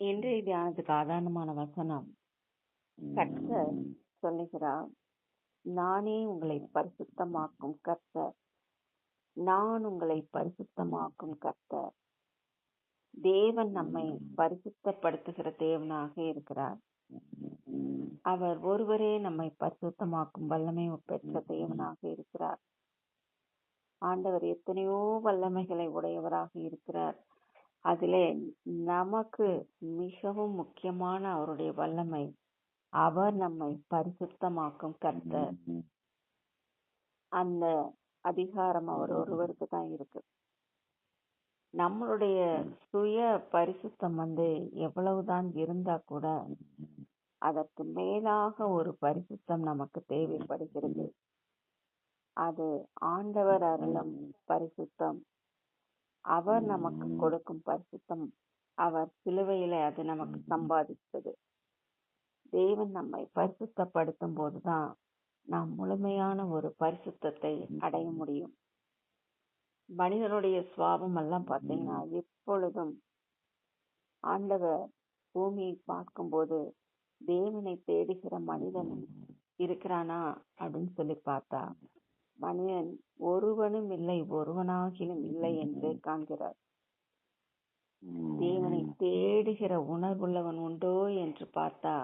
இன்றைய தியானத்துக்கு ஆதாரமான வசனம். கர்த்தர் சொல்லுகிறார் நானே உங்களை பரிசுத்தமாக்கும் கர்த்தர். நான் உங்களை பரிசுத்தமாக்கும் கர்த்தர். தேவன் நம்மை பரிசுத்தப்படுத்துகிற தேவனாக இருக்கிறார். அவர் ஒருவரே நம்மை பரிசுத்தமாக்கும் வல்லமை பெற்ற தேவனாக இருக்கிறார். ஆண்டவர் எத்தனையோ வல்லமைகளை உடையவராக இருக்கிறார். அதிலே நமக்கு மிகவும் முக்கியமான அவருடைய வல்லமை. அவர் நம்மை பரிசுத்தமாக்கும் கர்த்தர். அந்த அதிகாரம் அவர் ஒருவருக்கு தான் இருக்கு. நம்மளுடைய சுய பரிசுத்தம் வந்து எவ்வளவுதான் இருந்தா கூட அதற்கு மேலாக ஒரு பரிசுத்தம் நமக்கு தேவைப்படுகிறது. அது ஆண்டவர் அருளும் பரிசுத்தம். அவர் நமக்கு கொடுக்கும் பரிசுத்தம். அவர் சிலுவையில அது நமக்கு சம்பாதித்தது. தேவன் நம்மை பரிசுத்தப்படுத்தும் போதுதான் நாம் முழுமையான ஒரு பரிசுத்தத்தை அடைய முடியும். மனிதனுடைய சுவாபம் எல்லாம் பார்த்தீங்கன்னா எப்பொழுதும் ஆண்டவர் பூமியை பார்க்கும்போது தேவனை தேடுகிற மனிதன் இருக்கிறானா அப்படின்னு சொல்லி பார்த்தா மனிதன் ஒருவனும் இல்லை ஒருவனாகிலும் இல்லை என்று காண்கிறார். தேவனை தேடுகிற உணர்வுள்ளவன் உண்டோ என்று பார்த்தா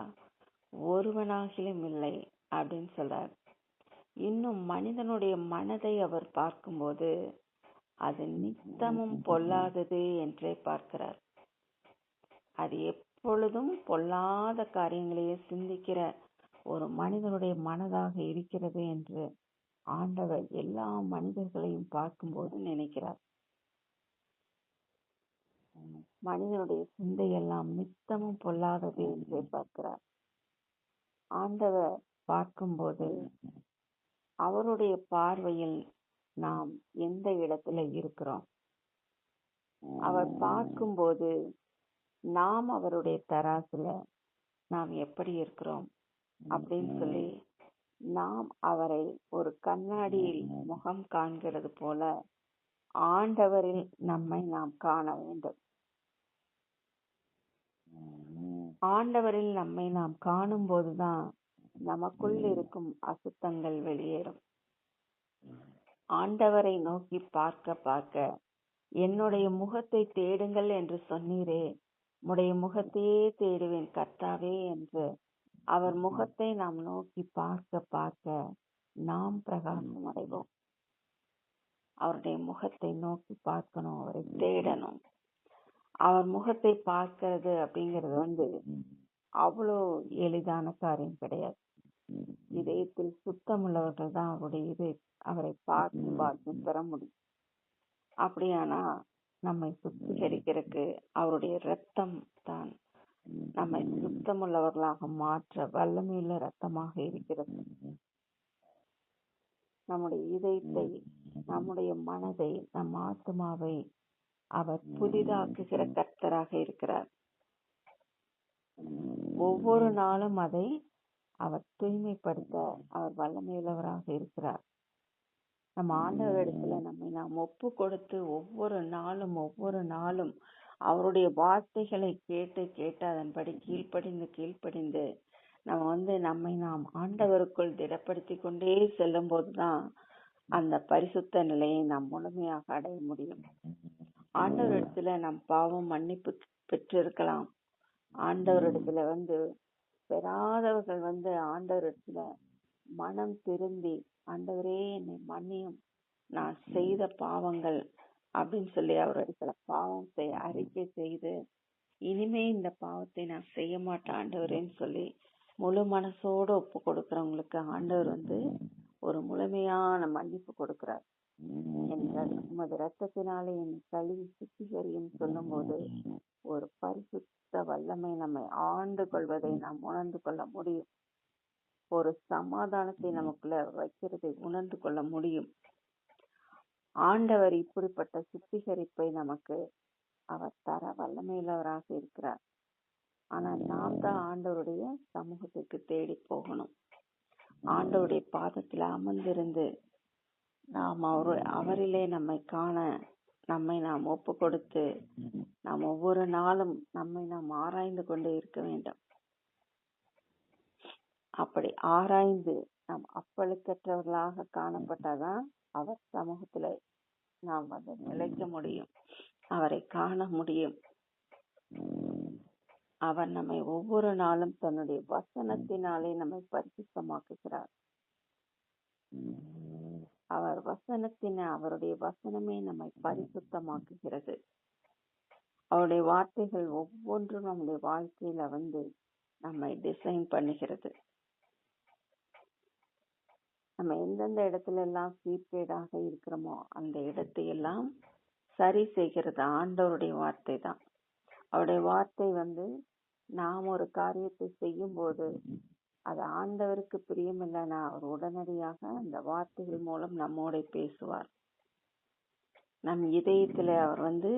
ஒருவனாகிலும் இல்லை அப்படின்னு சொல்றார். இன்னும் மனிதனுடைய மனதை அவர் பார்க்கும்போது அது நித்தமும் பொல்லாதது என்றே பார்க்கிறார். அது எப்பொழுதும் பொல்லாத காரியங்களையே சிந்திக்கிற ஒரு மனிதனுடைய மனதாக இருக்கிறது என்று ஆண்டவர் எல்லா மனிதர்களையும் பார்க்கும்போது நினைக்கிறார். மனிதனுடைய சிந்தை எல்லாம் நித்தமும் பொல்லாதது என்று பார்க்கிறார். ஆண்டவர் பார்க்கும்போது அவருடைய பார்வையில் நாம் எந்த இடத்துல இருக்கிறோம்? அவர் பார்க்கும்போது நாம் அவருடைய தராசுல நாம் எப்படி இருக்கிறோம்? அப்படின்னு சொல்லி நாம் அவரை ஒரு கண்ணாடியில் முகம் காண்கிறது போல ஆண்டவரில் நம்மை நாம் காண வேண்டும். ஆண்டவரில் நம்மை நாம் காணும் போதுதான் நமக்குள் இருக்கும் அசுத்தங்கள் வெளியேறும். ஆண்டவரை நோக்கி பார்க்க பார்க்க என்னுடைய முகத்தை தேடுங்கள் என்று சொன்னீரே உடைய முகத்தையே தேடுவேன் கர்த்தாவே என்று அவர் முகத்தை நாம் நோக்கி பார்க்க பார்க்க நாம் பிரகாசம் அடைவோம். அவருடைய முகத்தை நோக்கி பார்க்கணும் அவரை தேடணும். அவர் முகத்தை பார்க்கிறது அப்படிங்கிறது வந்து அவ்வளோ எளிதான காரியம் கிடையாது. இதயத்தில் சுத்தமுள்ளவர்கள் தான் அவருடைய இதை அவரை பார்த்து பார்த்து பெற முடியும். அப்படியானா நம்மை சுத்திகரிக்கிறதுக்கு அவருடைய ரத்தம் தான் நம்மை சுத்தமுள்ளவர்களாக மாற்ற வல்லமையுள்ள ரத்தமாக இருக்கிறது. நம்முடைய இதயத்தை நம்முடைய மனதை நம் ஆத்மாவை அவர் புதிதாக்குகிற கர்த்தராக இருக்கிறார். ஒவ்வொரு நாளும் அதை அவர் தூய்மைப்படுத்த அவர் வல்லமையுள்ளவராக இருக்கிறார். நம்ம ஆண்டவரிடத்துல நம்மை நாம் ஒப்பு கொடுத்து ஒவ்வொரு நாளும் ஒவ்வொரு நாளும் அவருடைய வார்த்தைகளை கேட்டு கேட்டு அதன்படி கீழ்ப்படிந்து கீழ்ப்படிந்து நம்ம வந்து நம்மை நாம் ஆண்டவருக்குள் திடப்படுத்தி கொண்டே செல்லும் போதுதான் அந்த பரிசுத்த நிலையை நாம் முழுமையாக அடைய முடியும். ஆண்டவரிடத்துல நம் பாவம் மன்னிப்பு பெற்றிருக்கலாம். ஆண்டவரிடத்துல வந்து பெறாதவர்கள் வந்து ஆண்டவரிடத்துல மனம் திருந்தி ஆண்டவரே என்னை மன்னியும். நான் செய்த பாவங்கள் அப்படின்னு சொல்லி அவரிடத்துல பாவம் செய் அறிக்கை செய்து இனிமே இந்த பாவத்தை நான் செய்ய மாட்டேன் ஆண்டவரேன்னு சொல்லி முழு மனசோட ஒப்பு கொடுக்கறவங்களுக்கு ஆண்டவர் வந்து ஒரு முழுமையான மன்னிப்பு கொடுக்கிறார். உமது ரத்தத்தினாலே என்னை கழுவி சுத்திகரியும் சொல்லும் போது ஒரு பரிசுத்த வல்லமை நம்மை ஆண்டு கொள்வதை நாம் உணர்ந்து கொள்ள முடியும். ஒரு சமாதானத்தை நமக்குள்ள வைக்கிறதை உணர்ந்து கொள்ள முடியும். ஆண்டவர் இப்படிப்பட்ட சுத்திகரிப்பை நமக்கு அவர் தர வல்லமையுள்ளவராக இருக்கிறார். ஆனா நாம் தான் ஆண்டவருடைய சமூகத்திற்கு தேடி போகணும். ஆண்டவருடைய பாதத்தில் அமர்ந்திருந்து நாம் அவரு அவரிலே நம்மை காண நம்மை நாம் ஒப்பு கொடுத்து நாம் ஒவ்வொரு நாளும் நம்மை நாம் ஆராய்ந்து கொண்டே இருக்க வேண்டும். அப்படி ஆராய்ந்து நாம் அப்பழுக்கற்றவர்களாக காணப்பட்டாதான் அவர் சமூகத்துல நாம் வந்து நிலைக்க முடியும். அவரை காண முடியும். அவர் நம்மை ஒவ்வொரு நாளும் தன்னுடைய வசனத்தினாலே நம்மை பரிசுத்தமாக்குகிறார். அவர் வசனத்தின் அவருடைய வசனமே நம்மை பரிசுத்தமாக்குகிறது. அவருடைய வார்த்தைகள் ஒவ்வொன்றும் நம்முடைய வாழ்க்கையில வந்து நம்மை டிசைன் பண்ணுகிறது. நம்ம எந்தெந்த இடத்துல எல்லாம் சீர்கேடாக இருக்கிறோமோ அந்த இடத்தை எல்லாம் சரி செய்கிறது ஆண்டவருடைய வார்த்தை தான். அவருடைய வார்த்தை வந்து நாம் ஒரு காரியத்தை செய்யும் போது அது ஆண்டவருக்கு பிரியமில்லைன்னா அவர் உடனடியாக அந்த வார்த்தைகள் மூலம் நம்மோட பேசுவார். நம் இதயத்துல அவர் வந்து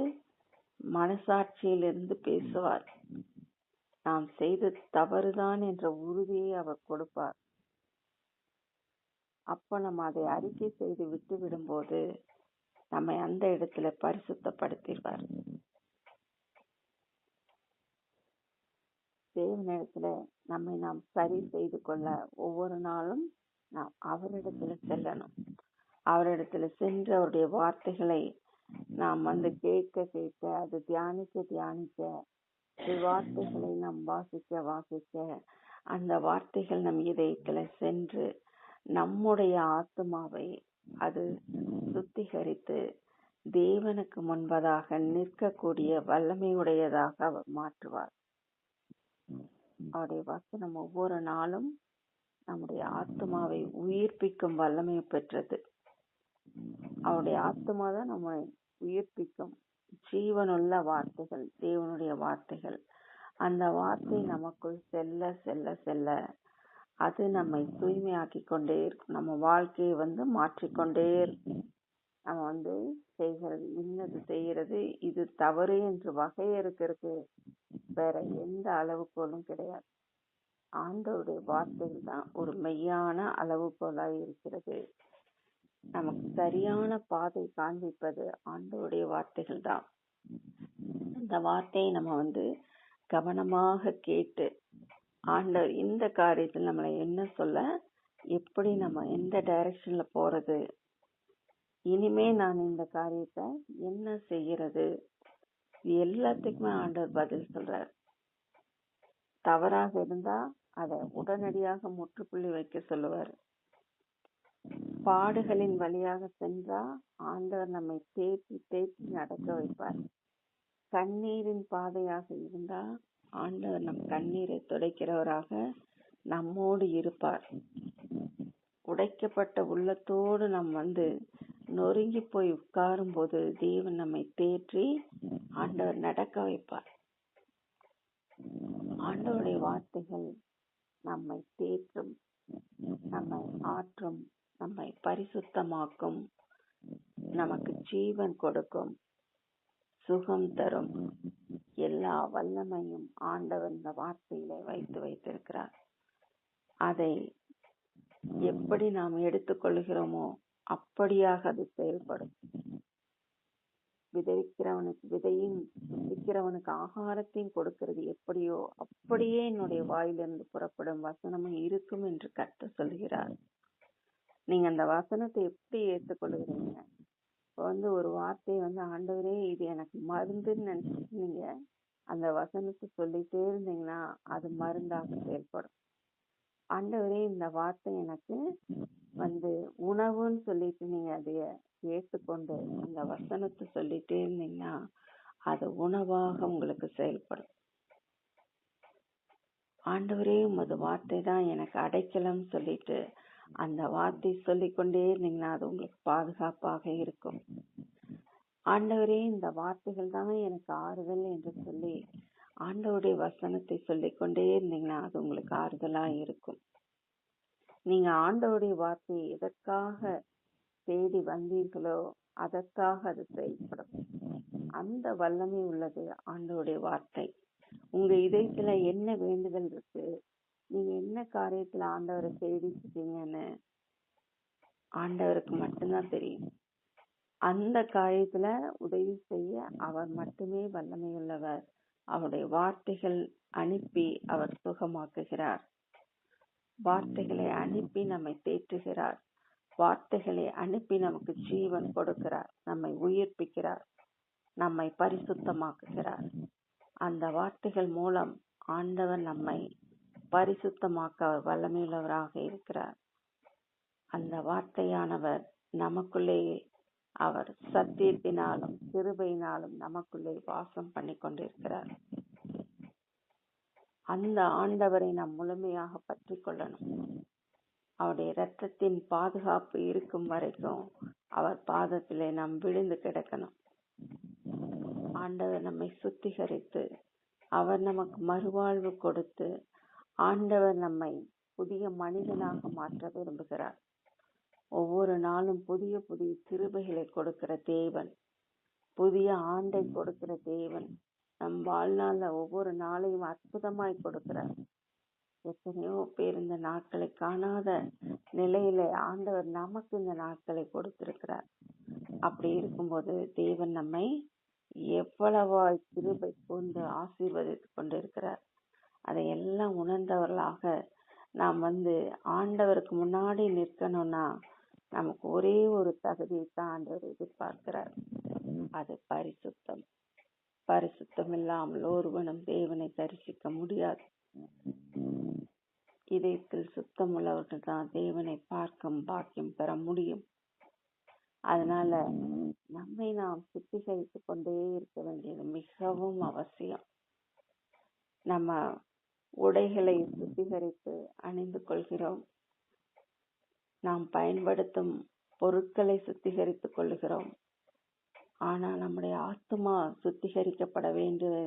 மனசாட்சியிலிருந்து பேசுவார். நாம் செய்த தவறுதான் என்ற உறுதியை அவர் கொடுப்பார். அப்போ நம்ம அதை அறிக்கை செய்து விட்டு விடும்போது நம்மை அந்த இடத்துல பரிசுத்தப்படுத்திடுவார். தேவனிடத்துல நம்மை நாம் சரி செய்து கொள்ள ஒவ்வொரு நாளும் நாம் அவரிடத்துல செல்லணும். அவரிடத்துல சென்று அவருடைய வார்த்தைகளை நாம் வந்து கேட்க கேட்க அது தியானிக்க தியானிக்க வார்த்தைகளை நாம் வாசிக்க வாசிக்க அந்த வார்த்தைகள் நம் இதயத்துல சென்று நம்முடைய ஆத்மாவை அது சுத்திகரித்து தேவனுக்கு முன்பதாக நிற்கக்கூடிய வல்லமையுடையதாக அவர் மாற்றுவார். அவருடைய வசனம் ஒவ்வொரு நாளும் நம்முடைய ஆத்மாவை உயிர்ப்பிக்கும் வல்லமை பெற்றது. அவருடைய ஆத்மா தான் நம்மை உயிர்ப்பிக்கும். ஜீவனுள்ள வார்த்தைகள் தேவனுடைய வார்த்தைகள். அந்த வார்த்தை நமக்குள் செல்ல செல்ல செல்ல அது நம்மை தூய்மையாக்கி கொண்டே இருக்கும். நம்ம வாழ்க்கையை வந்து மாற்றிக்கொண்டே இருக்கும். நம்ம வந்து செய்கிறது இன்னது செய்கிறது இது தவறு என்று வகையறுக்கிறதுக்கு வேற எந்த அளவுகோலும் கிடையாது. ஆண்டவருடைய வார்த்தைகள் தான் ஒரு மெய்யான அளவுகோலாக இருக்கிறது. நமக்கு சரியான பாதை காண்பிப்பது ஆண்டவருடைய வார்த்தைகள் தான். இந்த வார்த்தையை நம்ம வந்து கவனமாக கேட்டு ஆண்டவர் இந்த காரியத்தில் நம்மளை என்ன சொல்ல எப்படி நம்ம எந்த டைரக்ஷன்ல போறது? இனிமே நான் இந்த காரியத்தை என்ன செய்யறது? எல்லாத்துக்குமே ஆண்டவர் பதில் சொல்றார். தவறாக இருந்தா அதை உடனடியாக முற்றுப்புள்ளி வைக்க சொல்லுவார். பாடுகளின் வழியாக சென்றா ஆண்டவர் நம்மை தேற்றி தேற்றி நடக்க வைப்பார். கண்ணீரின் பாதையாக இருந்தா ஆண்டவர் நம் கண்ணீரை துடைக்கிறவராக நம்மோடு இருப்பார். உடைக்கப்பட்ட உள்ளத்தோடு நாம் வந்து நொறுங்கி போய் உட்காரும் போது தேவன் நம்மை தேற்றி ஆண்டவர் நடக்க வைப்பார். ஆண்டவருடைய வார்த்தைகள் நம்மை தேற்றும் நம்மை ஆற்றும் நம்மை பரிசுத்தமாக்கும் நமக்கு ஜீவன் கொடுக்கும் சுகம் தரும். எல்லா வல்லமையும் ஆண்டவர் இந்த வார்த்தையிலே வைத்து வைத்திருக்கிறார். அதை எப்படி நாம் எடுத்துக்கொள்கிறோமோ அப்படியாக அது செயல்படும். விதைக்கிறவனுக்கு விதையும் விதைக்கிறவனுக்கு ஆகாரத்தையும் கொடுக்கிறது எப்படியோ அப்படியே என்னுடைய வாயிலிருந்து புறப்படும் வசனமும் இருக்கும் என்று கற்று சொல்கிறார். நீங்க அந்த வசனத்தை எப்படி ஏற்றுக்கொள்கிறீங்க? இப்போ வந்து ஒரு வார்த்தை வந்து ஆண்டவரே இது எனக்கு மருந்துன்னு நினைச்சிட்டு நீங்க அந்த வசனத்தை சொல்லிட்டே இருந்தீங்கன்னா அது மருந்தாக செயல்படும். ஆண்டவரே இந்த வார்த்தை எனக்கு வந்து உணவுன்னு சொல்லிட்டு நீங்க அதைய ஏற்றுக்கொண்டு அந்த வசனத்தை சொல்லிட்டே இருந்தீங்கன்னா அது உணவாக உங்களுக்கு செயல்படும். ஆண்டவரே உமது வார்த்தை தான் எனக்கு அடைக்கலம் சொல்லிட்டு அந்த வார்த்தை சொல்லிக்கொண்டே இருந்தீங்கன்னா அது உங்களுக்கு பாதுகாப்பாக இருக்கும். ஆண்டவரே இந்த வார்த்தைகள் தான் எனக்கு ஆறுதல் என்று சொல்லி ஆண்டவருடைய வசனத்தை சொல்லிக்கொண்டே இருந்தீங்கன்னா அது உங்களுக்கு ஆறுதலா இருக்கும். நீங்க ஆண்டவருடைய வார்த்தையை எதற்காக தேடி வந்தீர்களோ அதற்காக அது செயல்படும். அந்த வல்லமை உள்ளது ஆண்டவருடைய வார்த்தை. உங்க இதயத்துல என்ன வேண்டுதல் இருக்கு? நீங்க என்ன காரியத்துல ஆண்டவரை தேடிட்டு ஆண்டவருக்கு மட்டும்தான் தெரியும். அந்த காரியத்துல உதவி செய்ய அவர் மட்டுமே வல்லமை உள்ளவர் அவருடைய வார்த்தைகள் அனுப்பி அவர் சுகமாக்குகிறார். வார்த்தைகளை அனுப்பி நம்மை தேற்றுகிறார். வார்த்தைகளை அனுப்பி நமக்கு ஜீவன் கொடுக்கிறார். நம்மை உயிர்ப்பிக்கிறார். நம்மை பரிசுத்தமாக்குகிறார். அந்த வார்த்தைகள் மூலம் ஆண்டவர் நம்மை பரிசுத்தமாக்க அவர் வல்லமையுள்ளவராக இருக்கிறார். அந்த வார்த்தையானவர் நமக்குள்ளேயே அவர் சத்தியத்தினாலும் கிருபையினாலும் நமக்குள்ளே வாசம் பண்ணி கொண்டிருக்கிறார். அந்த ஆண்டவரை நாம் முழுமையாக பற்றி கொள்ளணும். அவருடைய இரத்தத்தின் பாதுகாப்பு இருக்கும் வரைக்கும் அவர் பாதத்திலே நாம் விழுந்து கிடக்கணும். ஆண்டவர் நம்மை சுத்திகரித்து அவர் நமக்கு மறுவாழ்வு கொடுத்து ஆண்டவர் நம்மை புதிய மனிதனாக மாற்ற விரும்புகிறார். ஒவ்வொரு நாளும் புதிய புதிய கிருபைகளை கொடுக்கிற தேவன் புதிய ஆண்டை கொடுக்கிற தேவன் நம் வாழ்நாள்ல ஒவ்வொரு நாளையும் அற்புதமாய் கொடுக்கிறார். எத்தனையோ பேர் இந்த நாட்களை காணாத நிலையில ஆண்டவர் நமக்கு இந்த நாட்களை கொடுத்திருக்கிறார். அப்படி இருக்கும்போது தேவன் நம்மை எவ்வளவாய் கிருபை கொண்டு ஆசீர்வதித்துக் கொண்டிருக்கிறார். அதை எல்லாம் உணர்ந்தவர்களாக நாம் வந்து ஆண்டவருக்கு முன்னாடி நிற்கணும்னா நமக்கு ஒரே ஒரு தகுதியை தான் ஆண்டவர் எதிர்பார்க்கிறார். அது பரிசுத்தம். பரிசுத்தம் இல்லாமல் ஒருவனும் தேவனை தரிசிக்க முடியாது. இதயத்தில் சுத்தம் உள்ளவர்கள் தான் தேவனை பார்க்கும் பாக்கியம் பெற முடியும். அதனால நம்மை நாம் சுத்திகரித்துக் கொண்டே இருக்க வேண்டியது மிகவும் அவசியம். நம்ம உடைகளை சுத்திகரித்து அணிந்து கொள்கிறோம். நாம் பயன்படுத்தும் பொருட்களை சுத்திகரித்துக் கொள்கிறோம் ஆனால் நம்முடைய ஆத்மா சுத்திகரிக்கப்பட வேண்டியது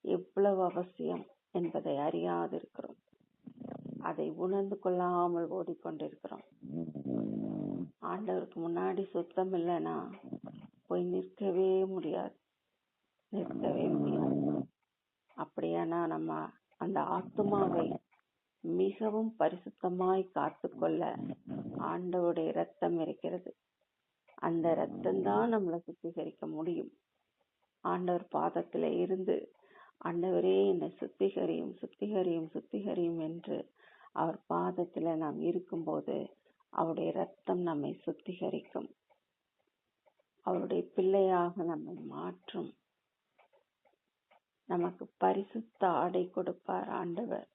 எவ்வளவு அவசியம் என்பதை அறியாதிருக்கிறோம். அதை உணர்ந்து கொள்ளாமல் ஓடிக்கொண்டிருக்கிறோம். ஆண்டவருக்கு முன்னாடி சுத்தம் இல்லைன்னா போய் நிற்கவே முடியாது. நிற்கவே முடியாது. அப்படியானா நம்ம அந்த ஆத்மாவை மிகவும் பரிசுத்தமாய் காத்துக்கொள்ள ஆண்டவருடைய ரத்தம் இருக்கிறது. அந்த ரத்தம் தான் நம்மளை சுத்திகரிக்க முடியும். ஆண்டவர் பாதத்தில இருந்து ஆண்டவரே என்னை சுத்திகரியும் சுத்திகரியும் சுத்திகரியும் என்று அவர் பாதத்துல நாம் இருக்கும்போது அவருடைய ரத்தம் நம்மை சுத்திகரிக்கும். அவருடைய பிள்ளையாக நம்மை மாற்றும். நமக்கு பரிசுத்த ஆடை கொடுப்பார் ஆண்டவர்.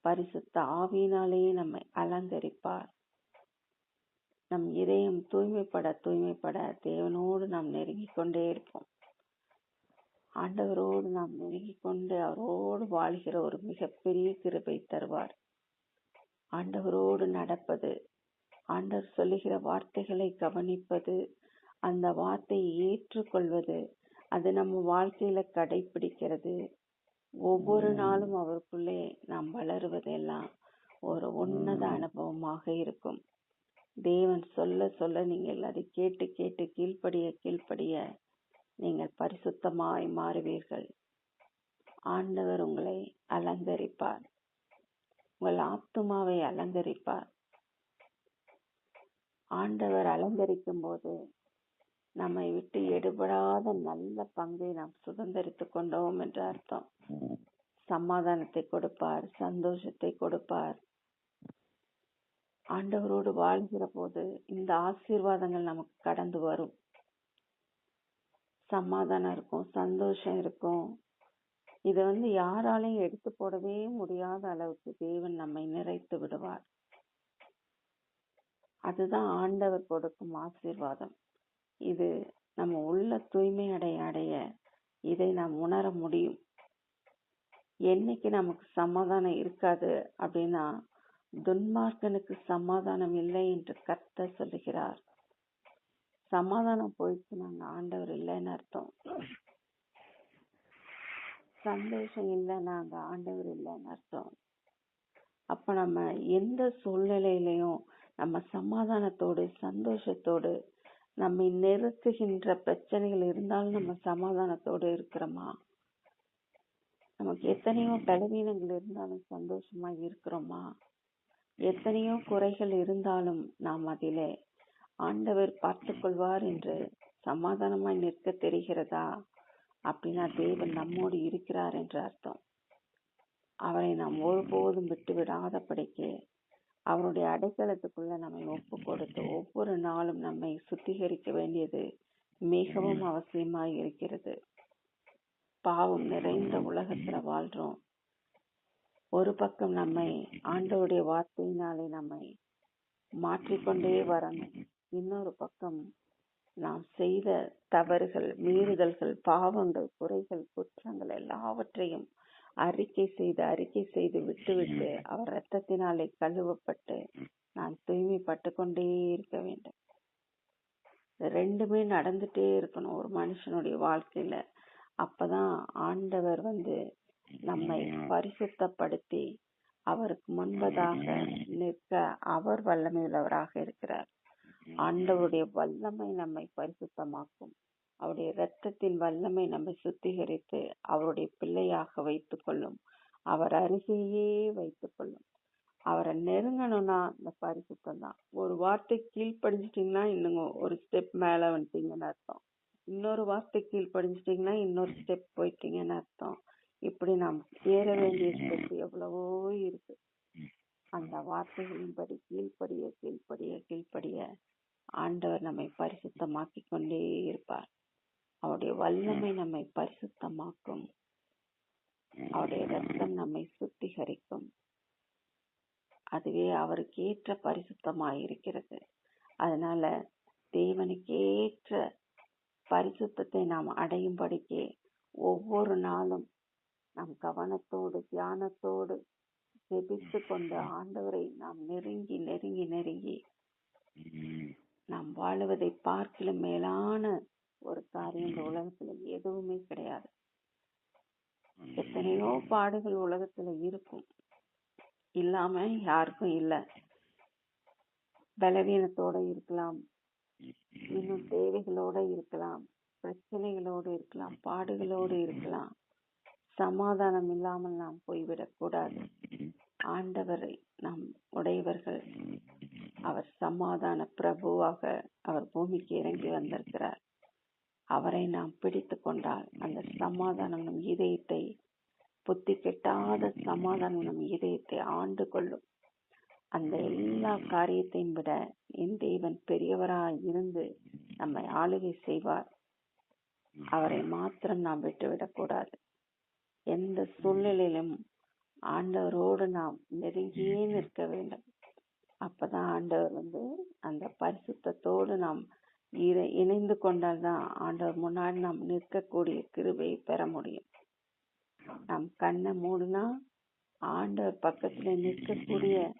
பரிசுத்த ஆவியினாலேயே நம்மை அலங்கரிப்பார். நம் இதயம் தூய்மைப்பட தூய்மைப்பட தேவனோடு நாம் நெருங்கிக் கொண்டே இருப்போம். ஆண்டவரோடு நாம் நெருங்கிக் கொண்டு அவரோடு வாழ்கிற ஒரு மிகப்பெரிய கிருபை தருவார். ஆண்டவரோடு நடப்பது ஆண்டவர் சொல்லுகிற வார்த்தைகளை கவனிப்பது அந்த வார்த்தையை ஏற்றுக்கொள்வது அது நம்ம வாழ்க்கையில கடைபிடிக்கிறது ஒவ்வொரு நாளும் அவருக்குள்ளே நாம் வளருவதெல்லாம் ஒரு உன்னத அனுபவமாக இருக்கும். தேவன் சொல்ல சொல்ல நீங்கள் அதை கேட்டு கேட்டு கீழ்ப்படிய கீழ்ப்படிய நீங்கள் பரிசுத்தமாய் மாறுவீர்கள். ஆண்டவர் உங்களை அலங்கரிப்பார். உங்கள் ஆத்துமாவை அலங்கரிப்பார். ஆண்டவர் அலங்கரிக்கும் போது நம்மை விட்டு எடுபடாத நல்ல பங்கை நாம் சுதந்திரித்துக் கொண்டோம் என்று அர்த்தம். சமாதானத்தை கொடுப்பார் சந்தோஷத்தை கொடுப்பார். ஆண்டவரோடு வாழ்கிற போது இந்த ஆசீர்வாதங்கள் நமக்கு கடந்து வரும். சமாதானம் இருக்கும் சந்தோஷம் இருக்கும். இதை வந்து யாராலையும் எடுத்து போடவே முடியாத அளவுக்கு தேவன் நம்மை நிறைத்து விடுவார். அதுதான் ஆண்டவர் கொடுக்கும் ஆசீர்வாதம். இது நம்ம உள்ள தூய்மை அடைய அடைய இதை நாம் உணர முடியும். என்னைக்கு நமக்கு சமாதானம் இருக்காது அப்படின்னா துன்மார்க்கனுக்கு சமாதானம் இல்லை என்று கர்த்தர் சொல்லுகிறார். சமாதானம் போயிடுச்சு நாங்கள் ஆண்டவர் இல்லைன்னு அர்த்தம். சந்தோஷம் இல்லை நாங்கள் ஆண்டவர் இல்லைன்னு அர்த்தம். அப்ப நம்ம எந்த சூழ்நிலையிலையும் நம்ம சமாதானத்தோடு சந்தோஷத்தோடு நம்மை நிறுத்துகின்ற பிரச்சனைகள் இருந்தாலும் நம்ம சமாதானத்தோடு இருக்கிறோமா? நமக்கு எத்தனையோ பலவீனங்கள் இருந்தாலும் சந்தோஷமா இருக்கிறோமா? எத்தனையோ குறைகள் இருந்தாலும் நாம் அதிலே ஆண்டவர் பார்த்துக்கொள்வார் என்று சமாதானமாய் நிற்க தெரிகிறதா? அப்படின்னா தேவன் நம்மோடு இருக்கிறார் என்று அர்த்தம். அவரை நாம் ஒருபோதும் விட்டு விடாதபடிக்கு அவருடைய அடைக்கலத்துக்குள்ள நம்மை ஒப்பு கொடுத்து ஒவ்வொரு நாளும் நம்மை சுத்திகரிக்க வேண்டியது மிகவும் அவசியமாய் இருக்கிறது. பாவம் நிறைந்த உலகத்துல வாழ்றோம். ஒரு பக்கம் நம்மை ஆண்டவருடைய வார்த்தையினாலே நம்மை மாற்றிக்கொண்டே வரணும். இன்னொரு பக்கம் நாம் செய்த தவறுகள் மீறுதல்கள் பாவங்கள் குறைகள் குற்றங்கள் எல்லாவற்றையும் அறிக்கை செய்து அறிக்கை செய்து விட்டுவிட்டு அவர் ரத்தத்தினாலே கழுவப்பட்டு நான் தூய்மைப்பட்டு கொண்டே இருக்க வேண்டும். ரெண்டுமே நடந்துட்டே இருக்கணும் ஒரு மனுஷனுடைய வாழ்க்கையில. அப்பதான் ஆண்டவர் வந்து நம்மை பரிசுத்தப்படுத்தி அவருக்கு முன்பதாக நிற்க அவர் வல்லமையுள்ளவராக இருக்கிறார். ஆண்டவருடைய வல்லமை நம்மை பரிசுத்தமாக்கும். அவருடைய இரத்தத்தின் வல்லமை நம்மை சுத்திகரித்து அவருடைய பிள்ளையாக வைத்துக் கொள்ளும் அவர் அருகேயே வைத்துக் கொள்ளும் அவரை நெருங்கணும்னா இந்த பரிசுத்தம் தான். ஒரு வார்த்தை கீழ்ப்படிஞ்சிட்டீங்கன்னா இன்னும் ஒரு ஸ்டெப் மேல வந்துட்டீங்கன்னு அர்த்தம். இன்னொரு வார்த்தை கீழ்ப்படிஞ்சிட்டீங்கன்னா இன்னொரு ஸ்டெப் போயிட்டீங்கன்னு அர்த்தம். இப்படி நாம் ஏற வேண்டிய ஸ்டெப் எவ்வளவோ இருக்கு. அந்த வார்த்தைகளின்படி கீழ்ப்படிய கீழ்ப்படிய கீழ்ப்படிய ஆண்டவர் நம்மை பரிசுத்தமாக்கி கொண்டே இருப்பார். அவருடைய வல்லமை நம்மை பரிசுத்தமாக்கும். அவருடைய ரத்தம் நம்மை சுத்திகரிக்கும். அதுவே அவருக்கு ஏற்ற பரிசுத்தமாய் இருக்கிறது அதனால தேவனுக்கு ஏற்ற பரிசுத்தத்தை நாம் அடையும்படிக்கு ஒவ்வொரு நாளும் நம் கவனத்தோடு தியானத்தோடு ஜெபித்து கொண்டு ஆண்டவரை நாம் நெருங்கி நெருங்கி நெருங்கி நாம் வாழுவதை பார்க்கிலும் மேலான ஒரு காரியம் இந்த உலகத்துல எதுவுமே கிடையாது. எத்தனையோ பாடுகள் உலகத்துல இருக்கும். இல்லாம யாருக்கும் இல்ல. பலவீனத்தோட இருக்கலாம். இன்னும் தேவைகளோட இருக்கலாம். பிரச்சனைகளோடு இருக்கலாம். பாடுகளோடு இருக்கலாம். சமாதானம் இல்லாமல் நாம் போய்விடக் கூடாது. ஆண்டவரை நாம் உடையவர்கள். அவர் சமாதான பிரபுவாக அவர் பூமிக்கு இறங்கி வந்திருக்கிறார். அவரை நாம் பிடித்து கொண்டால் அந்த சமாதானம் நம் இதயத்தை புத்தி கெட்டாத சமாதானம் நம் இதயத்தை ஆண்டு கொள்ளும். அந்த எல்லா காரியத்தையும் விட என் தேவன் பெரியவராய் இருந்து நம்மை ஆளுகை செய்வார். அவரை மாத்திரம் நாம் விட்டுவிடக் கூடாது. எந்த சூழ்நிலையிலும் ஆண்டவரோடு நாம் நெருங்கியே நிற்க வேண்டும். அப்பதான் ஆண்டவர் வந்து அந்த பரிசுத்தோடு நாம் இணைந்து கொண்டால்தான் ஆண்டவர் முன்னாடி நாம் நிற்கக்கூடிய கிருபையை பெற முடியும். நம் கண்ணை மூடினா ஆண்டவர் பக்கத்துல நிற்கக்கூடிய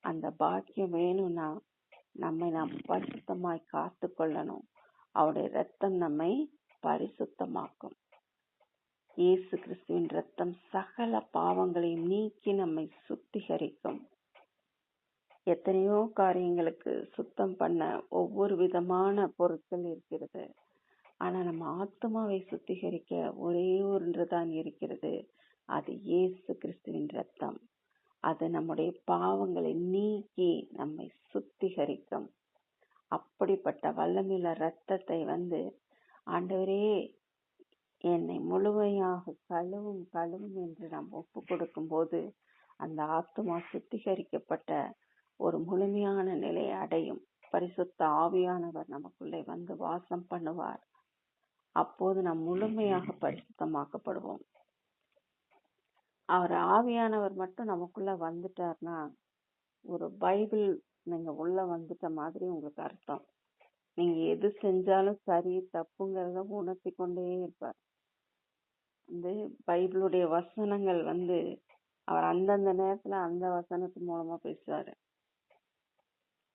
அந்த பாக்கியம் வேணும்னா நம்மை நாம் பரிசுத்தமாய் காத்து கொள்ளணும். அவருடைய ரத்தம் நம்மை பரிசுத்தமாக்கும். இயேசு கிறிஸ்துவின் ரத்தம் சகல பாவங்களையும் நீக்கி நம்மை சுத்திகரிக்கும். எத்தனையோ காரியங்களுக்கு சுத்தம் பண்ண ஒவ்வொரு விதமான பொருட்கள் இருக்கிறது. ஆனா நம்ம ஆத்மாவை சுத்திகரிக்க ஒரே ஒன்றுதான் இருக்கிறது. அது இயேசு கிறிஸ்துவின் ரத்தம் அது நம்முடைய பாவங்களை நீக்கி நம்மை சுத்திகரிக்கும். அப்படிப்பட்ட வல்லமையுள்ள ரத்தத்தை வந்து ஆண்டவரே என்னை முழுமையாக கழுவும் கழுவும் என்று நாம் ஒப்பு கொடுக்கும் போது அந்த ஆத்மா சுத்திகரிக்கப்பட்ட ஒரு முழுமையான நிலையை அடையும். பரிசுத்த ஆவியானவர் நமக்குள்ளே வந்து வாசம் பண்ணுவார். அப்போது நாம் முழுமையாக பரிசுத்தமாக்கப்படுவோம். அவர் ஆவியானவர் மட்டும் நமக்குள்ள வந்துட்டார்னா ஒரு பைபிள் நீங்க உள்ள வந்துட்ட மாதிரி உங்களுக்கு அர்த்தம். நீங்க எது செஞ்சாலும் சரி தப்புங்கிறத உணர்த்தி கொண்டே இருப்பார். வந்து பைபிளுடைய வசனங்கள் வந்து அவர் அந்தந்த நேரத்துல அந்த வசனத்து மூலமா பேசுவாரு.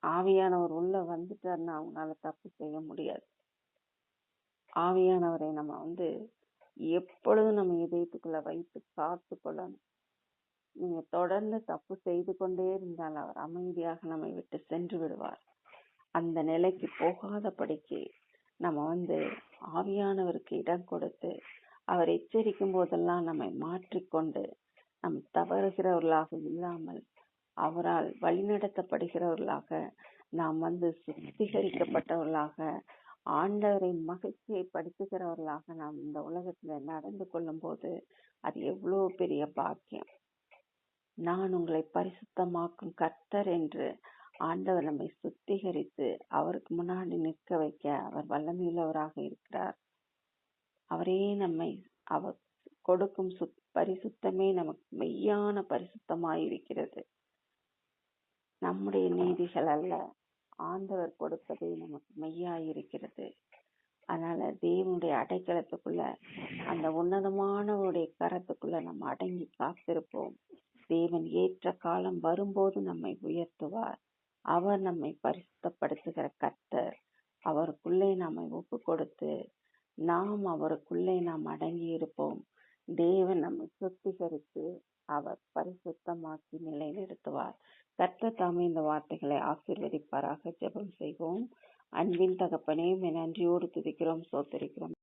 ஆவியானவர் உள்ள வந்துட்டார்னா அவங்களால தப்பு செய்ய முடியாது. ஆவியானவரை நம்ம வந்து எப்பொழுதும் நம்ம இதயத்துக்குள்ள வைத்து காத்து கொள்ளணும். நீங்க தொடர்ந்து தப்பு செய்து கொண்டே இருந்தால் அவர் அமைதியாக நம்மை விட்டு சென்று விடுவார். அந்த நிலைக்கு போகாதபடிக்கு நம்ம வந்து ஆவியானவருக்கு இடம் கொடுத்து அவர் எச்சரிக்கும் போதெல்லாம் நம்மை மாற்றிக்கொண்டு நம் தவறுகிறவர்களாக இல்லாமல் அவரால் வழிநடத்தப்படுகிறவர்களாக நாம் வந்து சுத்திகரிக்கப்பட்டவர்களாக ஆண்டவரின் மகிழ்ச்சியை படுத்துகிறவர்களாக நாம் இந்த உலகத்துல நடந்து கொள்ளும் போது அது எவ்வளவு பெரிய பாக்கியம். நான் உங்களை பரிசுத்தமாக்கும் கர்த்தர் என்று ஆண்டவர் நம்மை சுத்திகரித்து அவருக்கு முன்னாடி நிற்க வைக்க அவர் வல்லமையுள்ளவராக இருக்கிறார். அவரே நம்மை அவர் கொடுக்கும் சுத் பரிசுத்தமே நமக்கு மெய்யான பரிசுத்தமாயிருக்கிறது. இருக்கிறது நம்முடைய நீதிகள் அல்ல. ஆண்டவர் கொடுப்பதே நமக்கு மெய்யா இருக்கிறது. அதனால தேவனுடைய அடைக்கலத்துக்குள்ள அந்த உன்னதமானவருடைய கரத்துக்குள்ள நம்ம அடங்கி காத்திருப்போம். தேவன் ஏற்ற காலம் வரும்போது நம்மை உயர்த்துவார். அவர் நம்மை பரிசுத்தப்படுத்துகிற கர்த்தர். அவருக்குள்ளே நம்மை ஒப்பு கொடுத்து நாம் அவருக்குள்ளே நாம் அடங்கி இருப்போம். தேவன் நம்மை சுத்திகரித்து அவர் பரிசுத்தமாக்கி நிலைநிறுத்துவார். கர்த்தர் தாமே இந்த வார்த்தைகளை ஆசீர்வதிப்பாராக. ஜெபம் செய்வோம். அன்பின் தகப்பனே நன்றியோடு துதிக்கிறோம் சோத்தரிக்கிறோம்